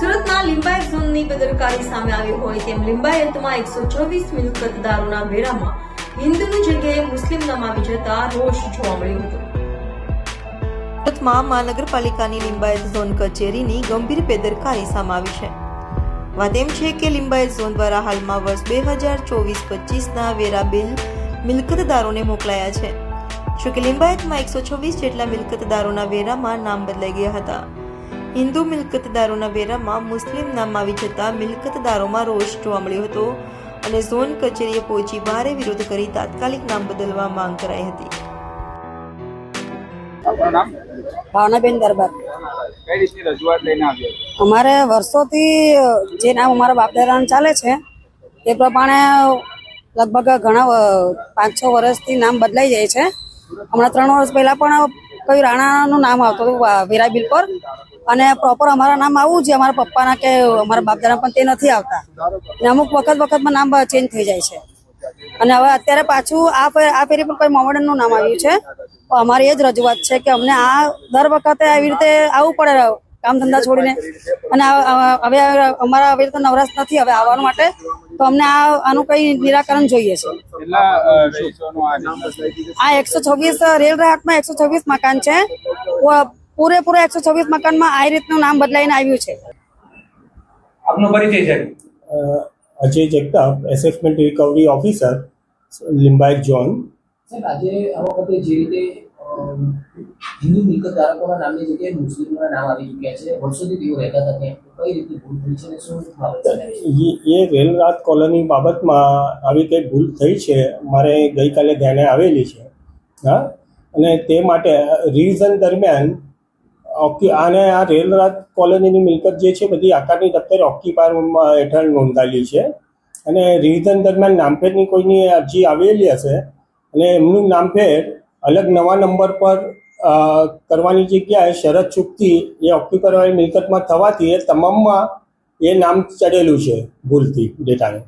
સુરતના લિંબાયત ઝોનની બેદરકારી સામે આવી હોય તેમ લિંબાયતમાં એકસો ચોવીસ મિલકતદારોના વેરામાં હિન્દુની જગ્યાએ મુસ્લિમ નામ આવી જતા રોષ જોવા મળ્યો હતો. સુરતમાં મહાનગરપાલિકાની લિંબાયત ઝોન કચેરીની ગંભીર બેદરકારી સામે આવી છે. વાત એમ છે કે લિંબાયત ઝોન દ્વારા હાલમાં વર્ષ બે હજાર ચોવીસ પચીસના વેરા બિલ મિલકતદારોને મોકલાયા છે. જો લિંબાયતમાં એકસો છવ્વીસ જેટલા મિલકતદારોના વેરામાં નામ બદલાઈ ગયા હતા. હિન્દુ મિલકતદારોના વેરામાં મુસ્લિમ નામ આવી જતા મિલકતદારોમાં રોષ જોવા મળ્યો હતો અને ઝોન કચેરીએ પહોંચી ભારે વિરોધ કરી તાત્કાલિક નામ બદલવા માંગ કરાઈ હતી. ભાવનાબેન દરબાર. કઈ રીતની રજૂઆત લઈને આવ્યા અમારે વર્ષોથી જે નામ અમારા બાપદાદાનું ચાલે છે, એ પ્રમાણે લગભગ ઘણા પાંચ છ વર્ષથી નામ બદલાઈ જાય છે. હમણાં ત્રણ વર્ષ પહેલા પણ કયું રાણાનું નામ આવતું હતું વેરા બિલ પર. અને પ્રોપર અમારા નામ આવવું છે અમારા પપ્પાના કે અમારા બાપદાદા પણ તે નથી આવતા. અને અમુક વખત વખતમાં નામ ચેન્જ થઈ જાય છે. અને હવે અત્યારે પાછું આ આ ફેરી પણ કોઈ મોમેડનનું નામ આવ્યું છે. અમારી એ જ રજૂઆત છે કે અમને આ દર વખતે આવી રીતે આવવું પડે કામ ધંધા છોડીને. અને હવે અમારા આવી રીતે નવરાશ નથી હવે આવવાનું માટે. તો અમને આ આનું કઈ નિરાકરણ જોઈએ છે. આ એકસો છવ્વીસ રેલ રાહતમાં એકસો છવ્વીસ મકાન છે. પૂરેપૂરા એકસો છવ્વીસ મકાનમાં આ રીતનું નામ બદલાઈને આવ્યું છે. આપનો પરિચય છે. Ajay Jagtap assessment recovery officer Limbayat zone આજે આ વખતે જે રીતે હિન્દુ મિલકત ધારકોના નામની જગ્યાએ મુસ્લિમોના નામ આવી ચૂક્યા છે, વર્ષોથી તેઓ રહેતા હતા ત્યાં. એ રેલરાત રેલ રાત કોલોની બાબતમાં આવી કંઈ ભૂલ થઈ છે. મારે ગઈકાલે ધ્યાને આવેલી છે. હા? અને તે માટે રિવિઝન દરમિયાન ઓકી આને આ રેલ રાત કોલોનીની મિલકત જે છે, બધી આકારની દફતરે ઓક્યુપાયર હેઠળ નોંધાયેલી છે. અને રિવિઝન દરમિયાન નામફેરની કોઈની અરજી આવેલી હશે અને એમનું નામફેર અલગ નવા નંબર પર કરવાની જગ્યાએ શરત ચૂકતી એ ઓક્યુપાયર મિલકતમાં થવાથી એ તમામમાં એ નામ ચડેલું છે ભૂલથી ડેટાને.